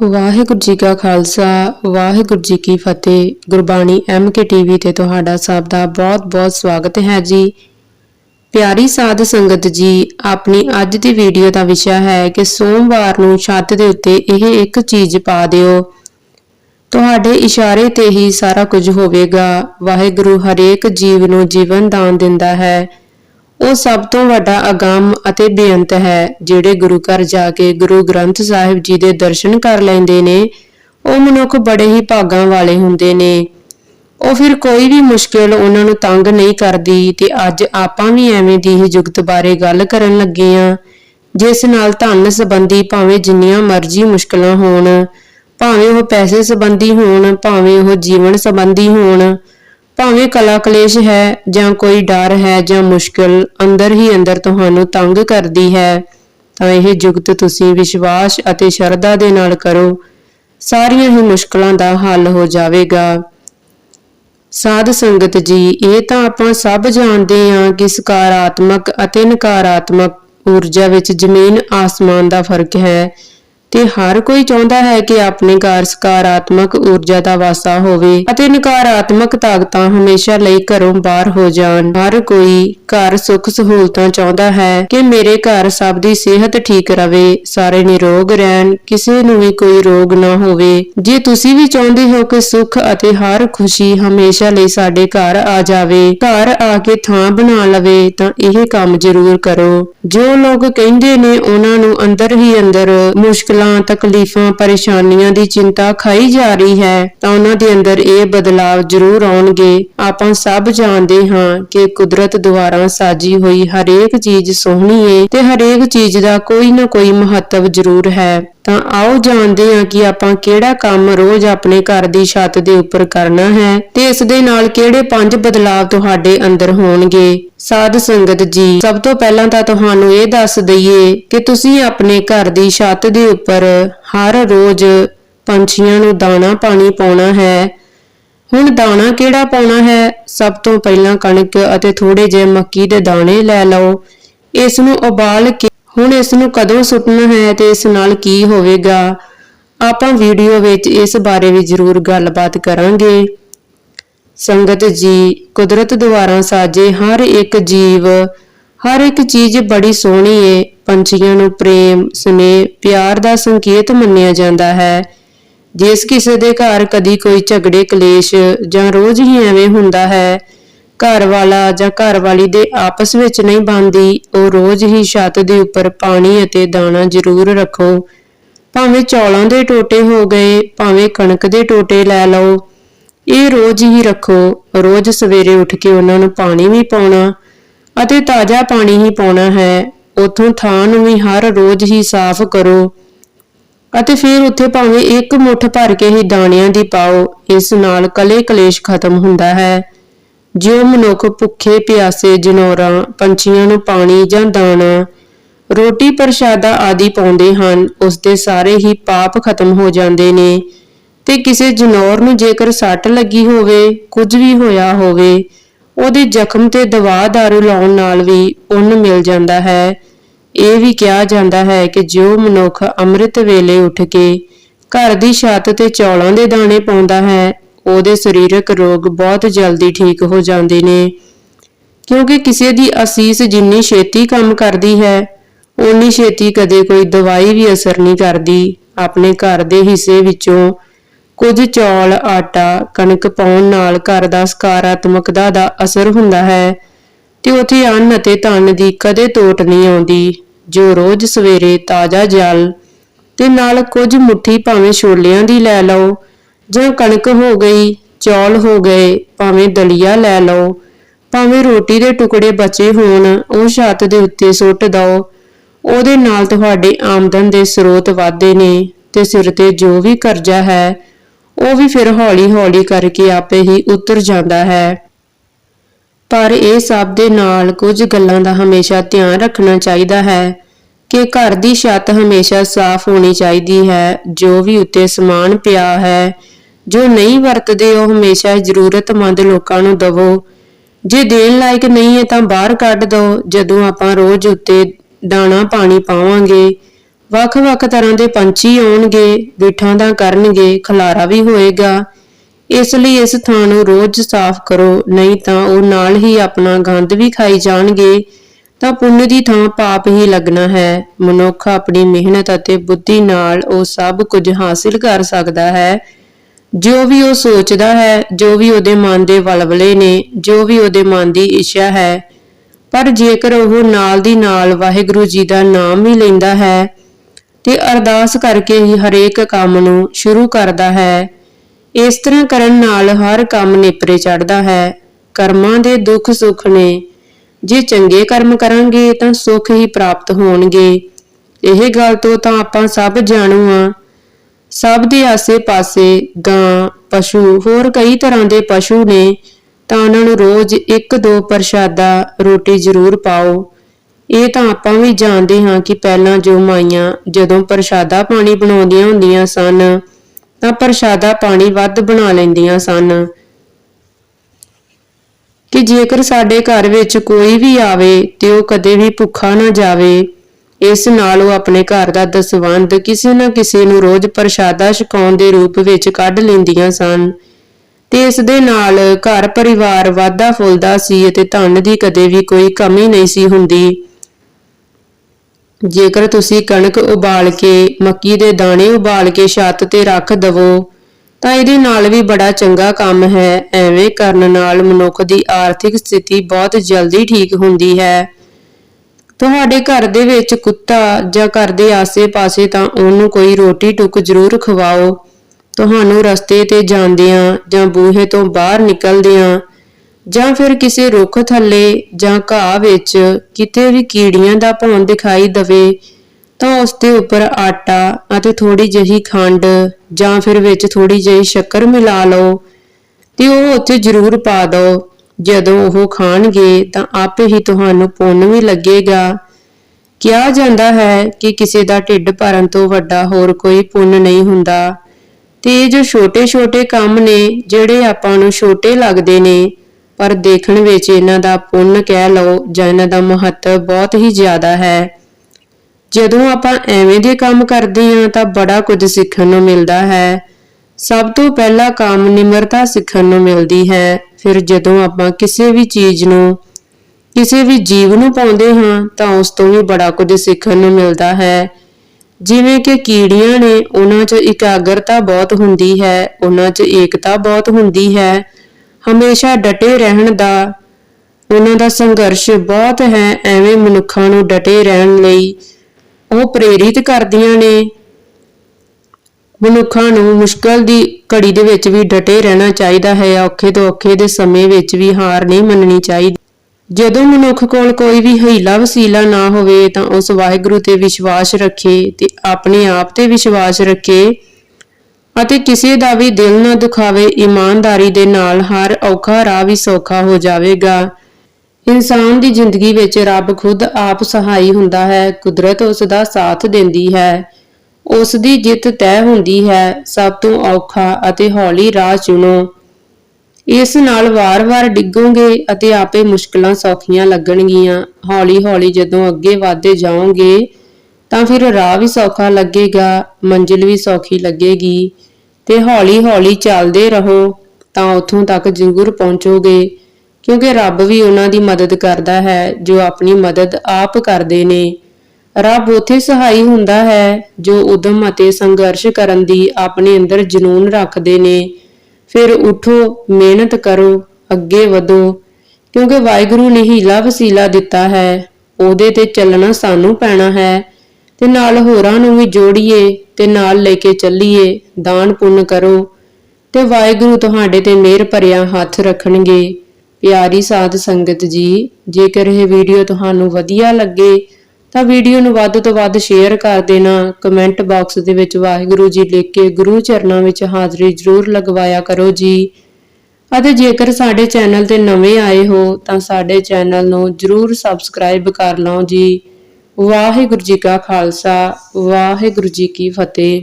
ਵਾਹਿਗੁਰੂ ਜੀ ਕਾ ਖਾਲਸਾ, ਵਾਹਿਗੁਰੂ ਜੀ ਕੀ ਫਤਿਹ। Gurbani MK TV ਤੇ ਤੁਹਾਡਾ ਸਭ ਦਾ ਬਹੁਤ-ਬਹੁਤ ਸਵਾਗਤ ਹੈ ਜੀ। ਪਿਆਰੀ ਸਾਧ ਸੰਗਤ ਜੀ, ਆਪਣੀ ਅੱਜ ਦੀ ਵੀਡੀਓ ਦਾ ਵਿਸ਼ਾ ਹੈ ਕਿ ਸੋਮਵਾਰ ਨੂੰ ਛੱਤ ਦੇ ਉੱਤੇ ਇਹ ਇੱਕ ਚੀਜ਼ ਪਾ ਦਿਓ। ਤੁਹਾਡੇ ਇਸ਼ਾਰੇ ਤੇ ਹੀ ਸਾਰਾ ਕੁਝ ਹੋਵੇਗਾ। ਵਾਹਿਗੁਰੂ ਹਰੇਕ ਜੀਵ ਨੂੰ ਜੀਵਨ ਦਾਨ ਦਿੰਦਾ ਹੈ। ਉਹ ਸਭ ਤੋਂ ਵੱਡਾ ਅਗੰਮ ਅਤੇ ਬੇਅੰਤ ਹੈ, ਜਿਹੜੇ ਗੁਰੂ ਘਰ ਜਾ ਕੇ ਗੁਰੂ ਗ੍ਰੰਥ ਸਾਹਿਬ ਜੀ ਦੇ ਦਰਸ਼ਨ ਕਰ ਲੈਂਦੇ ਨੇ। ਉਹ ਮਨੁੱਖ ਬੜੇ ਹੀ ਭਾਗਾਂ ਵਾਲੇ ਹੁੰਦੇ ਨੇ। ਉਹ ਫਿਰ ਕੋਈ ਵੀ ਮੁਸ਼ਕਿਲ ਉਹਨਾਂ ਨੂੰ ਤੰਗ ਨਹੀਂ ਕਰਦੀ ਤੇ ਅੱਜ ਆਪਾਂ ਵੀ ਐਵੇਂ ਦੀ ਹੀ ਜੁਗਤ ਬਾਰੇ ਗੱਲ ਕਰਨ ਲੱਗੇ ਆਂ ਜਿਸ ਨਾਲ ਧਨ ਸੰਬੰਧੀ ਭਾਵੇਂ ਜਿੰਨੀਆਂ ਮਰਜ਼ੀ ਮੁਸ਼ਕਲਾਂ ਹੋਣ, ਭਾਵੇਂ ਉਹ ਪੈਸੇ ਸੰਬੰਧੀ ਹੋਣ, ਭਾਵੇਂ ਉਹ ਜੀਵਨ ਸੰਬੰਧੀ ਹੋਣ ਭਾਵੇਂ ਕਲਾ ਕਲੇਸ਼ ਹੈ ਜਾਂ ਕੋਈ ਡਰ ਹੈ ਜਾਂ ਮੁਸ਼ਕਲ ਅੰਦਰ ਹੀ ਅੰਦਰ ਤੁਹਾਨੂੰ ਤੰਗ ਕਰਦੀ ਹੈ, ਤਾਂ ਇਹ ਜੁਗਤ ਤੁਸੀਂ ਵਿਸ਼ਵਾਸ ਅਤੇ ਸ਼ਰਧਾ ਦੇ ਨਾਲ ਕਰੋ। ਸਾਰੀਆਂ ਹੀ ਮੁਸ਼ਕਲਾਂ ਦਾ ਹੱਲ ਹੋ ਜਾਵੇਗਾ। ਸਾਧ ਸੰਗਤ ਜੀ, ਇਹ ਤਾਂ ਆਪਾਂ ਸਭ ਜਾਣਦੇ ਹਾਂ ਕਿ ਸਕਾਰਾਤਮਕ ਅਤੇ ਨਕਾਰਾਤਮਕ ਊਰਜਾ ਵਿੱਚ ਜ਼ਮੀਨ ਆਸਮਾਨ ਦਾ ਫ਼ਰਕ ਹੈ। ਤੇ ਹਰ ਕੋਈ ਚਾਹੁੰਦਾ ਹੈ ਕਿ ਆਪਣੇ ਘਰ ਸਕਾਰਾਤਮਕ ਊਰਜਾ ਦਾ ਵਾਸਾ ਹੋਵੇ ਅਤੇ ਨਕਾਰਾਤਮਕ ਤਾਕਤਾਂ ਹਮੇਸ਼ਾ ਲਈ ਘਰੋਂ ਬਾਹਰ ਹੋ ਜਾਣ। ਹਰ ਕੋਈ ਘਰ ਸੁੱਖ ਸਹੂਲਤਾਂ ਚਾਹੁੰਦਾ ਹੈ ਕਿ ਮੇਰੇ ਘਰ ਸਭ ਦੀ ਸਿਹਤ ਠੀਕ ਰਵੇ, ਸਾਰੇ ਨਿਰੋਗ ਰਹਿਣ, ਕਿਸੇ ਨੂੰ ਵੀ ਕੋਈ ਰੋਗ ਨਾ ਹੋਵੇ। ਜੇ ਤੁਸੀਂ ਵੀ ਚਾਹੁੰਦੇ ਹੋ ਕਿ ਸੁੱਖ ਅਤੇ ਹਰ ਖੁਸ਼ੀ ਹਮੇਸ਼ਾ ਲਈ ਸਾਡੇ ਘਰ ਆ ਜਾਵੇ, ਘਰ ਆ ਕੇ ਥਾਂ ਬਣਾ ਲਵੇ, ਤਾਂ ਇਹ ਕੰਮ ਜ਼ਰੂਰ ਕਰੋ। ਜੋ ਲੋਕ ਕਹਿੰਦੇ ਨੇ, ਉਹਨਾਂ ਨੂੰ ਅੰਦਰ ਹੀ ਅੰਦਰ ਮੁਸ਼ਕਲ ਤਕਲੀਫਾਂ ਪਰੇਸ਼ਾਨੀਆਂ ਦੀ ਚਿੰਤਾ ਖਾਈ ਜਾ ਰਹੀ ਹੈ, ਤਾਂ ਉਹਨਾਂ ਦੇ ਅੰਦਰ ਇਹ ਬਦਲਾਵ ਜ਼ਰੂਰ ਆਉਣਗੇ। ਆਪਾਂ ਸਭ ਜਾਣਦੇ ਹਾਂ ਕਿ ਕੁਦਰਤ ਦੁਆਰਾ ਸਾਜੀ ਹੋਈ ਹਰੇਕ ਚੀਜ਼ ਸੋਹਣੀ ਏ ਤੇ ਹਰੇਕ ਚੀਜ਼ ਦਾ ਕੋਈ ਨਾ ਕੋਈ ਮਹੱਤਵ ਜ਼ਰੂਰ ਹੈ। ਤਾਂ ਆਓ ਜਾਣਦੇ ਹਾਂ ਕਿ ਆਪਾਂ ਕਿਹੜਾ ਕੰਮ ਰੋਜ਼ ਆਪਣੇ ਘਰ ਦੀ ਛੱਤ ਦੇ ਉੱਪਰ ਕਰਨਾ ਹੈ ਤੇ ਇਸ ਦੇ ਨਾਲ ਕਿਹੜੇ ਪੰਜ ਬਦਲਾਵ ਤੁਹਾਡੇ ਅੰਦਰ ਹੋਣਗੇ। ਸਾਧ ਸੰਗਤ ਜੀ, ਸਭ ਤੋਂ ਪਹਿਲਾਂ ਤਾਂ ਤੁਹਾਨੂੰ ਇਹ ਦੱਸ ਦਈਏ ਕਿ ਤੁਸੀਂ ਆਪਣੇ ਘਰ ਦੀ ਛੱਤ ਦੇ ਉੱਪਰ ਹਰ ਰੋਜ਼ ਪੰਛੀਆਂ ਨੂੰ ਦਾਣਾ ਪਾਣੀ ਪਾਉਣਾ ਹੈ। ਹੁਣ ਦਾਣਾ ਕਿਹੜਾ ਪਾਉਣਾ ਹੈ? ਸਭ ਤੋਂ ਪਹਿਲਾਂ ਕਣਕ ਅਤੇ ਥੋੜੇ ਜਿਹੇ ਮੱਕੀ ਦੇ ਦਾਣੇ ਲੈ ਲਓ। ਇਸ ਨੂੰ ਉਬਾਲ ਕੇ ਹੁਣ ਇਸ ਨੂੰ ਕਦੋਂ ਸੁੱਟਣਾ ਹੈ ਤੇ ਇਸ ਨਾਲ ਕੀ ਹੋਵੇਗਾ? ਆਪਾਂ ਵੀਡੀਓ ਵਿੱਚ ਇਸ ਬਾਰੇ ਵੀ ਜ਼ਰੂਰ ਗੱਲਬਾਤ ਕਰਾਂਗੇ। ਸੰਗਤ ਜੀ, ਕੁਦਰਤ ਦੁਆਰਾ ਸਾਜੇ ਹਰ ਇੱਕ ਜੀਵ, ਹਰ ਇੱਕ ਚੀਜ਼ ਬੜੀ ਸੋਹਣੀ ਏ। ਪੰਛੀਆਂ ਨੂੰ ਪ੍ਰੇਮ, ਸਨੇਹ, ਪਿਆਰ ਦਾ ਸੰਕੇਤ ਮੰਨਿਆ ਜਾਂਦਾ ਹੈ। ਜਿਸ ਕਿਸੇ ਦੇ ਘਰ ਕਦੀ ਕੋਈ ਝਗੜੇ, ਕਲੇਸ਼ ਜਾਂ ਰੋਜ਼ ਹੀ ਐਵੇਂ ਹੁੰਦਾ ਹੈ ਘਰ ਵਾਲਾ ਜਾਂ ਘਰ ਵਾਲੀ ਦੇ ਆਪਸ ਵਿੱਚ ਨਹੀਂ ਬਣਦੀ, ਉਹ ਰੋਜ਼ ਹੀ ਛੱਤ ਦੇ ਉੱਪਰ ਪਾਣੀ ਅਤੇ ਦਾਣਾ ਜ਼ਰੂਰ ਰੱਖੋ। ਭਾਵੇਂ ਚੌਲਾਂ ਦੇ ਟੋਟੇ ਹੋ ਗਏ, ਭਾਵੇਂ ਕਣਕ ਦੇ ਟੋਟੇ ਲੈ ਲਓ, ਇਹ ਰੋਜ਼ ਹੀ ਰੱਖੋ। ਰੋਜ਼ ਸਵੇਰੇ ਉੱਠ ਕੇ ਉਹਨਾਂ ਨੂੰ ਪਾਣੀ ਵੀ ਪਾਉਣਾ ਅਤੇ ਤਾਜ਼ਾ ਪਾਣੀ ਹੀ ਪਾਉਣਾ ਹੈ। ਉਥੋਂ ਥਾਂ ਨੂੰ ਵੀ ਹਰ ਰੋਜ਼ ਹੀ ਸਾਫ਼ ਕਰੋ ਅਤੇ ਫਿਰ ਉੱਥੇ ਭਾਵੇਂ ਇੱਕ ਮੁੱਠ ਭਰ ਕੇ ਹੀ ਦਾਣਿਆਂ ਦੀ ਪਾਓ, ਇਸ ਨਾਲ ਕਲੇ ਕਲੇਸ਼ ਖਤਮ ਹੁੰਦਾ ਹੈ। ਜੋ ਮਨੁੱਖ ਭੁੱਖੇ ਪਿਆਸੇ ਜਨੌਰਾਂ, ਪੰਛੀਆਂ ਨੂੰ ਪਾਣੀ ਜਾਂ ਦਾਣਾ, ਰੋਟੀ ਪ੍ਰਸ਼ਾਦਾ ਆਦਿ ਪਾਉਂਦੇ ਹਨ ਉਸ ਦੇ ਸਾਰੇ ਹੀ ਪਾਪ ਖਤਮ ਹੋ ਜਾਂਦੇ ਨੇ। ਤੇ ਕਿਸੇ ਜਨੌਰ ਨੂੰ ਜੇਕਰ ਸੱਟ ਲੱਗੀ ਹੋਵੇ, ਕੁਝ ਵੀ ਹੋਇਆ ਹੋਵੇ, ਉਹਦੇ ਜ਼ਖਮ ਤੇ ਦਵਾ ਦਾਰੂ ਲਾਉਣ ਨਾਲ ਵੀ ਪੁੰਨ ਮਿਲ ਜਾਂਦਾ ਹੈ। ਇਹ ਵੀ ਕਿਹਾ ਜਾਂਦਾ ਹੈ ਕਿ ਜੋ ਮਨੁੱਖ ਅੰਮ੍ਰਿਤ ਵੇਲੇ ਉੱਠ ਕੇ ਘਰ ਦੀ ਛੱਤ ਤੇ ਚੌਲਾਂ ਦੇ ਦਾਣੇ ਪਾਉਂਦਾ ਹੈ ਉਹਦੇ ਸਰੀਰਕ ਰੋਗ ਬਹੁਤ ਜਲਦੀ ਠੀਕ ਹੋ ਜਾਂਦੇ ਨੇ। ਕਿਉਂਕਿ ਕਿਸੇ ਦੀ ਅਸੀਸ ਜਿੰਨੀ ਛੇਤੀ ਕੰਮ ਕਰਦੀ ਹੈ, ਓਨੀ ਛੇਤੀ ਕਦੇ ਕੋਈ ਦਵਾਈ ਵੀ ਅਸਰ ਨਹੀਂ ਕਰਦੀ। ਆਪਣੇ ਘਰ ਦੇ ਹਿੱਸੇ ਵਿੱਚੋਂ ਕੁਝ ਚੌਲ, ਆਟਾ, ਕਣਕ ਪਾਉਣ ਨਾਲ ਘਰ ਦਾ ਸਕਾਰਾਤਮਕਤਾ ਦਾ ਅਸਰ ਹੁੰਦਾ ਹੈ ਤੇ ਉਥੇ ਅੰਨ ਅਤੇ ਧਨ ਦੀ ਕਦੇ ਤੋਟ ਨਹੀਂ ਆਉਂਦੀ। ਜੋ ਰੋਜ਼ ਸਵੇਰੇ ਤਾਜ਼ਾ ਜਲ ਤੇ ਨਾਲ ਕੁਝ ਮੁੱਠੀ ਭਾਵੇਂ ਛੋਲਿਆਂ ਦੀ ਲੈ ਲਓ ਜਾਂ ਕਣਕ ਹੋ ਗਈ, ਚੌਲ ਹੋ ਗਏ, ਭਾਵੇਂ ਦਲੀਆ ਲੈ ਲਓ, ਭਾਵੇਂ ਰੋਟੀ ਦੇ ਟੁਕੜੇ ਬਚੇ ਹੋਣ, ਉਹ ਛੱਤ ਦੇ ਉੱਤੇ ਸੁੱਟ ਦਿਓ, ਉਹਦੇ ਨਾਲ ਤੁਹਾਡੇ ਆਮਦਨ ਦੇ ਸਰੋਤ ਵਾਧੇ ਨੇ ਤੇ ਸਿਰ ਤੇ ਜੋ ਵੀ ਕਰਜ਼ਾ ਹੈ, ਉਹ ਵੀ ਫਿਰ ਹੌਲੀ-ਹੌਲੀ ਕਰਕੇ ਆਪੇ ਹੀ ਉਤਰ ਜਾਂਦਾ ਹੈ। ਪਰ ਇਹ ਸਭ ਦੇ ਨਾਲ ਕੁਝ ਗੱਲਾਂ ਦਾ ਹਮੇਸ਼ਾ ਧਿਆਨ ਰੱਖਣਾ ਚਾਹੀਦਾ ਹੈ ਕਿ ਘਰ ਦੀ ਛੱਤ ਹਮੇਸ਼ਾ ਸਾਫ਼ ਹੋਣੀ ਚਾਹੀਦੀ ਹੈ, ਜੋ ਵੀ ਉੱਤੇ ਸਮਾਨ ਪਿਆ ਹੈ ਜੋ ਨਹੀਂ ਵਰਤਦੇ, ਉਹ ਹਮੇਸ਼ਾ ਜ਼ਰੂਰਤਮੰਦ ਲੋਕਾਂ ਨੂੰ ਦਵੋ। ਜੇ ਦੇਣ ਲਾਇਕ ਨਹੀਂ ਹੈ ਤਾਂ ਬਾਹਰ ਕੱਢ ਦਿਓ ਜਦੋਂ ਆਪਾਂ ਰੋਜ਼ ਉੱਤੇ ਦਾਣਾ ਪਾਣੀ ਪਾਵਾਂਗੇ, ਵੱਖ-ਵੱਖ ਤਰ੍ਹਾਂ ਦੇ ਪੰਛੀ ਆਉਣਗੇ, ਬਿਠਾਂ ਦਾ ਕਰਨਗੇ, ਖਲਾਰਾ ਵੀ ਹੋਏਗਾ। ਇਸ ਲਈ ਇਸ ਥਾਂ ਨੂੰ ਰੋਜ਼ ਸਾਫ਼ ਕਰੋ, ਨਹੀਂ ਤਾਂ ਉਹ ਨਾਲ ਹੀ ਆਪਣਾ ਗੰਦ ਵੀ ਖਾਈ ਜਾਣਗੇ। ਤਾਂ ਪੁੰਨ ਦੀ ਥਾਂ ਪਾਪ ਹੀ ਲੱਗਣਾ ਹੈ। ਮਨੁੱਖ ਆਪਣੀ ਮਿਹਨਤ ਅਤੇ ਬੁੱਧੀ ਨਾਲ ਉਹ ਸਭ ਕੁਝ ਹਾਸਿਲ ਕਰ ਸਕਦਾ ਹੈ। ਜੋ ਵੀ ਉਹ ਸੋਚਦਾ ਹੈ, ਜੋ ਵੀ ਉਹਦੇ ਮਨ ਦੇ ਵਲਵਲੇ ਨੇ, ਜੋ ਵੀ ਉਹਦੇ ਮਨ ਦੀ ਇੱਛਾ ਹੈ, ਪਰ ਜੇਕਰ ਉਹ ਨਾਲ ਦੀ ਨਾਲ ਵਾਹਿਗੁਰੂ ਜੀ ਦਾ ਨਾਮ ਹੀ ਲੈਂਦਾ ਹੈ ਤੇ ਅਰਦਾਸ ਕਰਕੇ ਹੀ ਹਰੇਕ ਕੰਮ ਨੂੰ ਸ਼ੁਰੂ ਕਰਦਾ ਹੈ, ਇਸ ਤਰ੍ਹਾਂ ਕਰਨ ਨਾਲ ਹਰ ਕੰਮ ਨੇਪਰੇ ਚੜਦਾ ਹੈ। ਕਰਮਾਂ ਦੇ ਦੁੱਖ ਸੁੱਖ ਨੇ। ਜੇ ਚੰਗੇ ਕਰਮ ਕਰਾਂਗੇ ਤਾਂ ਸੁੱਖ ਹੀ ਪ੍ਰਾਪਤ ਹੋਣਗੇ। ਇਹ ਗੱਲ ਤੋਂ ਤਾਂ ਆਪਾਂ ਸਭ ਜਾਣੂ ਆ ਸਭ ਦੇ ਆਸੇ-ਪਾਸੇ ਗਾਂ, ਪਸ਼ੂ, ਹੋਰ ਕਈ ਤਰ੍ਹਾਂ ਦੇ ਪਸ਼ੂ ਨੇ ਤਾਂ ਉਹਨਾਂ ਨੂੰ ਰੋਜ਼ ਇੱਕ ਦੋ ਪ੍ਰਸ਼ਾਦਾ ਰੋਟੀ ਜ਼ਰੂਰ ਪਾਓ। ਇਹ ਤਾਂ ਆਪਾਂ ਵੀ ਜਾਣਦੇ ਹਾਂ ਕਿ ਪਹਿਲਾਂ ਜੋ ਮਾਈਆਂ ਜਦੋਂ ਪ੍ਰਸ਼ਾਦਾ ਪਾਣੀ ਬਣਾਉਂਦੀਆਂ ਹੁੰਦੀਆਂ ਸਨ, ਤਾਂ ਪ੍ਰਸ਼ਾਦਾ ਪਾਣੀ ਵੱਧ ਬਣਾ ਲੈਂਦੀਆਂ ਸਨ। ਕਿ ਜੇਕਰ ਸਾਡੇ ਘਰ ਵਿੱਚ ਕੋਈ ਵੀ ਆਵੇ ਤੇ ਉਹ ਕਦੇ ਵੀ ਭੁੱਖਾ ਨਾ ਜਾਵੇ ਇਸ ਨਾਲ ਉਹ ਆਪਣੇ ਘਰ ਦਾ ਦਸਵੰਧ ਕਿਸੇ ਨਾ ਕਿਸੇ ਨੂੰ ਰੋਜ਼ ਪ੍ਰਸ਼ਾਦਾ ਛਕਾਉਣ ਦੇ ਰੂਪ ਵਿੱਚ ਕੱਢ ਲੈਂਦੀਆਂ ਸਨ। ਤੇ ਇਸ ਦੇ ਨਾਲ ਘਰ ਪਰਿਵਾਰ ਵਾਧਾ ਫੁੱਲਦਾ ਸੀ ਅਤੇ ਧਨ ਦੀ ਕਦੇ ਵੀ ਕੋਈ ਕਮੀ ਨਹੀਂ ਸੀ ਹੁੰਦੀ। ਜੇਕਰ ਤੁਸੀਂ ਕਣਕ ਉਬਾਲ ਕੇ, ਮੱਕੀ ਦੇ ਦਾਣੇ ਉਬਾਲ ਕੇ ਛੱਤ ਤੇ ਰੱਖ ਦਵੋ, ਤਾਂ ਇਹਦੇ ਨਾਲ ਵੀ ਬੜਾ ਚੰਗਾ ਕੰਮ ਹੈ। ਐਵੇਂ ਕਰਨ ਨਾਲ ਮਨੁੱਖ ਦੀ ਆਰਥਿਕ ਸਥਿਤੀ ਬਹੁਤ ਜਲਦੀ ਠੀਕ ਹੁੰਦੀ ਹੈ। ਤੁਹਾਡੇ ਘਰ ਦੇ ਵਿੱਚ ਕੁੱਤਾ ਜਾਂ ਘਰ ਦੇ ਆਸੇ-ਪਾਸੇ ਤਾਂ ਉਹਨੂੰ ਕੋਈ ਰੋਟੀ ਟੁੱਕ ਜ਼ਰੂਰ ਖਵਾਓ। ਤੁਹਾਨੂੰ ਰਸਤੇ ਤੇ ਜਾਂਦਿਆਂ ਜਾਂ ਬੂਹੇ ਤੋਂ ਬਾਹਰ ਨਿਕਲਦਿਆਂ ਜਾਂ ਫਿਰ ਕਿਸੇ ਰੁੱਖ ਥੱਲੇ ਜਾਂ ਘਾਹ ਵਿੱਚ ਕਿਤੇ ਵੀ ਕੀੜੀਆਂ ਦਾ ਭੌਂ ਦਿਖਾਈ ਦਵੇ, ਤਾਂ ਉਸ ਦੇ ਉੱਪਰ ਆਟਾ ਅਤੇ ਥੋੜੀ ਜਿਹੀ ਖੰਡ ਜਾਂ ਫਿਰ ਵਿੱਚ ਥੋੜੀ ਜਿਹੀ ਸ਼ੱਕਰ ਮਿਲਾ ਲਓ ਤੇ ਉਹ ਉੱਥੇ ਜ਼ਰੂਰ ਪਾ ਦਿਓ। ਜਦੋਂ ਉਹ ਖਾਣਗੇ ਤਾਂ ਆਪੇ ਹੀ ਤੁਹਾਨੂੰ ਪੁੰਨ ਵੀ ਲੱਗੇਗਾ। ਕਿਹਾ ਜਾਂਦਾ ਹੈ ਕਿ ਕਿਸੇ ਦਾ ਢਿੱਡ ਭਰਨ ਤੋਂ ਵੱਡਾ ਹੋਰ ਕੋਈ ਪੁੰਨ ਨਹੀਂ ਹੁੰਦਾ। ਤੇ ਇਹ ਜੋ ਛੋਟੇ-ਛੋਟੇ ਕੰਮ ਨੇ, ਜਿਹੜੇ ਆਪਾਂ ਨੂੰ ਛੋਟੇ ਲੱਗਦੇ ਨੇ, ਪਰ ਦੇਖਣ ਵਿੱਚ ਇਹਨਾਂ ਦਾ ਪੁੰਨ ਕਹਿ ਲਓ ਜਾਂ ਇਹਨਾਂ ਦਾ ਮਹੱਤਵ ਬਹੁਤ ਹੀ ਜ਼ਿਆਦਾ ਹੈ। ਜਦੋਂ ਆਪਾਂ ਐਵੇਂ ਦੇ ਕੰਮ ਕਰਦੇ ਹਾਂ ਤਾਂ ਬੜਾ ਕੁਝ ਸਿੱਖਣ ਨੂੰ ਮਿਲਦਾ ਹੈ। ਸਭ ਤੋਂ ਪਹਿਲਾ ਕੰਮ ਨਿਮਰਤਾ ਸਿੱਖਣ ਨੂੰ ਮਿਲਦੀ ਹੈ। ਫਿਰ ਜਦੋਂ ਆਪਾਂ ਕਿਸੇ ਵੀ ਚੀਜ਼ ਨੂੰ, ਕਿਸੇ ਵੀ ਜੀਵ ਨੂੰ ਪਾਉਂਦੇ ਹਾਂ, ਤਾਂ ਉਸ ਤੋਂ ਵੀ ਬੜਾ ਕੁਝ ਸਿੱਖਣ ਨੂੰ ਮਿਲਦਾ ਹੈ। ਜਿਵੇਂ ਕਿ ਕੀੜੀਆਂ ਨੇ ਉਹਨਾਂ 'ਚ ਇਕਾਗਰਤਾ ਬਹੁਤ ਹੁੰਦੀ ਹੈ, ਉਹਨਾਂ 'ਚ ਏਕਤਾ ਬਹੁਤ ਹੁੰਦੀ ਹੈ। ਹਮੇਸ਼ਾ ਡਟੇ ਰਹਿਣ ਦਾ, ਉਹਨਾਂ ਦਾ ਸੰਘਰਸ਼ ਬਹੁਤ ਹੈ, ਐਵੇਂ ਮਨੁੱਖਾਂ ਨੂੰ ਡਟੇ ਰਹਿਣ ਲਈ ਉਹ ਪ੍ਰੇਰਿਤ ਕਰਦੀਆਂ ਨੇ। ਮਨੁੱਖਾਂ ਨੂੰ ਮੁਸ਼ਕਲ ਦੀ ਘੜੀ ਦੇ ਵਿੱਚ ਵੀ ਡਟੇ ਰਹਿਣਾ ਚਾਹੀਦਾ ਹੈ। ਔਖੇ ਤੋਂ ਔਖੇ ਦੇ ਸਮੇਂ ਵਿੱਚ ਵੀ ਹਾਰ ਨਹੀਂ ਮੰਨਣੀ ਚਾਹੀਦੀ। ਜਦੋਂ ਮਨੁੱਖ ਕੋਲ ਕੋਈ ਵੀ ਹੀਲਾ ਵਸੀਲਾ ਨਾ ਹੋਵੇ ਤਾਂ ਉਸ ਵਾਹਿਗੁਰੂ ਤੇ ਵਿਸ਼ਵਾਸ ਰੱਖੇ ਤੇ ਆਪਣੇ ਆਪ ਤੇ ਵਿਸ਼ਵਾਸ ਰੱਖੇ ਅਤੇ ਕਿਸੇ ਦਾ ਵੀ ਦਿਲ ਨਾ ਦੁਖਾਵੇ, ਇਮਾਨਦਾਰੀ ਦੇ ਨਾਲ ਹਰ ਔਖਾ ਰਾਹ ਵੀ ਸੌਖਾ ਹੋ ਜਾਵੇਗਾ। ਇਨਸਾਨ ਦੀ ਜ਼ਿੰਦਗੀ ਵਿੱਚ ਰੱਬ ਖੁਦ ਆਪ ਸਹਾਈ ਹੁੰਦਾ ਹੈ, ਕੁਦਰਤ ਉਸ ਦਾ ਸਾਥ ਦਿੰਦੀ ਹੈ। ਉਸ ਦੀ ਜਿੱਤ ਤੈਅ ਹੁੰਦੀ ਹੈ। ਸਭ ਤੋਂ ਔਖਾ ਅਤੇ ਹੌਲੀ ਰਾਹ ਚੁਣੋ। ਇਸ ਨਾਲ ਵਾਰ-ਵਾਰ ਡਿੱਗੋਗੇ ਅਤੇ ਆਪੇ ਮੁਸ਼ਕਲਾਂ ਸੌਖੀਆਂ ਲੱਗਣਗੀਆਂ। ਹੌਲੀ-ਹੌਲੀ ਜਦੋਂ ਅੱਗੇ ਵਧਦੇ ਜਾਓਗੇ, ਤਾਂ ਫਿਰ ਰਾਹ ਵੀ ਸੌਖਾ ਲੱਗੇਗਾ, ਮੰਜ਼ਿਲ ਵੀ ਸੌਖੀ ਲੱਗੇਗੀ ਤੇ ਹੌਲੀ-ਹੌਲੀ ਚੱਲਦੇ ਰਹੋ, ਤਾਂ ਉੱਥੋਂ ਤੱਕ ਜ਼ਰੂਰ ਪਹੁੰਚੋਗੇ, ਕਿਉਂਕਿ ਰੱਬ ਵੀ ਉਹਨਾਂ ਦੀ ਮਦਦ ਕਰਦਾ ਹੈ, ਜੋ ਆਪਣੀ ਮਦਦ ਆਪ ਕਰਦੇ ਨੇ। ਰੱਬ ਉਥੇ ਸਹਾਈ ਹੁੰਦਾ ਹੈ, ਜੋ ਉਦਮ ਅਤੇ ਸੰਘਰਸ਼ ਕਰਨ ਦੀ ਆਪਣੇ ਅੰਦਰ ਜਨੂਨ ਰੱਖਦੇ ਨੇ। ਫਿਰ ਉਠੋ, ਮਿਹਨਤ ਕਰੋ, ਅੱਗੇ ਵਧੋ, ਕਿਉਂਕਿ ਵਾਹਿਗੁਰੂ ਨੇ ਹੀਲਾ ਵਸੀਲਾ ਦਿੱਤਾ ਹੈ। ਉਹਦੇ ਤੇ ਚੱਲਣਾ ਸਾਨੂੰ ਪੈਣਾ ਹੈ। ਤੇ ਨਾਲ ਹੋਰਾਂ ਨੂੰ ਵੀ ਜੋੜੀਏ ਤੇ ਨਾਲ ਲੈ ਕੇ ਚੱਲੀਏ, ਦਾਨ ਪੁੰਨ ਕਰੋ। ਤੇ ਵਾਹਿਗੁਰੂ ਤੁਹਾਡੇ ਤੇ ਮਿਹਰ ਭਰਿਆ ਹੱਥ ਰੱਖਣਗੇ। ਪਿਆਰੀ ਸਾਧ ਸੰਗਤ ਜੀ, ਜੇਕਰ ਇਹ ਵੀਡੀਓ ਤੁਹਾਨੂੰ ਵਧੀਆ ਲੱਗੇ ਤਾਂ ਵੀਡੀਓ ਨੂੰ ਵੱਧ ਤੋਂ ਵੱਧ ਸ਼ੇਅਰ ਕਰ ਦੇਣਾ ਕਮੈਂਟ ਬਾਕਸ ਦੇ ਵਿੱਚ ਵਾਹਿਗੁਰੂ ਜੀ ਲਿਖ ਕੇ ਗੁਰੂ ਚਰਨਾਂ ਵਿੱਚ ਹਾਜ਼ਰੀ ਜ਼ਰੂਰ ਲਗਵਾਇਆ ਕਰੋ ਜੀ। ਅਤੇ ਜੇਕਰ ਸਾਡੇ ਚੈਨਲ ਤੇ ਨਵੇਂ ਆਏ ਹੋ, ਤਾਂ ਸਾਡੇ ਚੈਨਲ ਨੂੰ ਜ਼ਰੂਰ ਸਬਸਕ੍ਰਾਈਬ ਕਰ ਲਓ ਜੀ। ਵਾਹਿਗੁਰੂ ਜੀ ਕਾ ਖਾਲਸਾ, ਵਾਹਿਗੁਰੂ ਜੀ ਕੀ ਫਤਿਹ।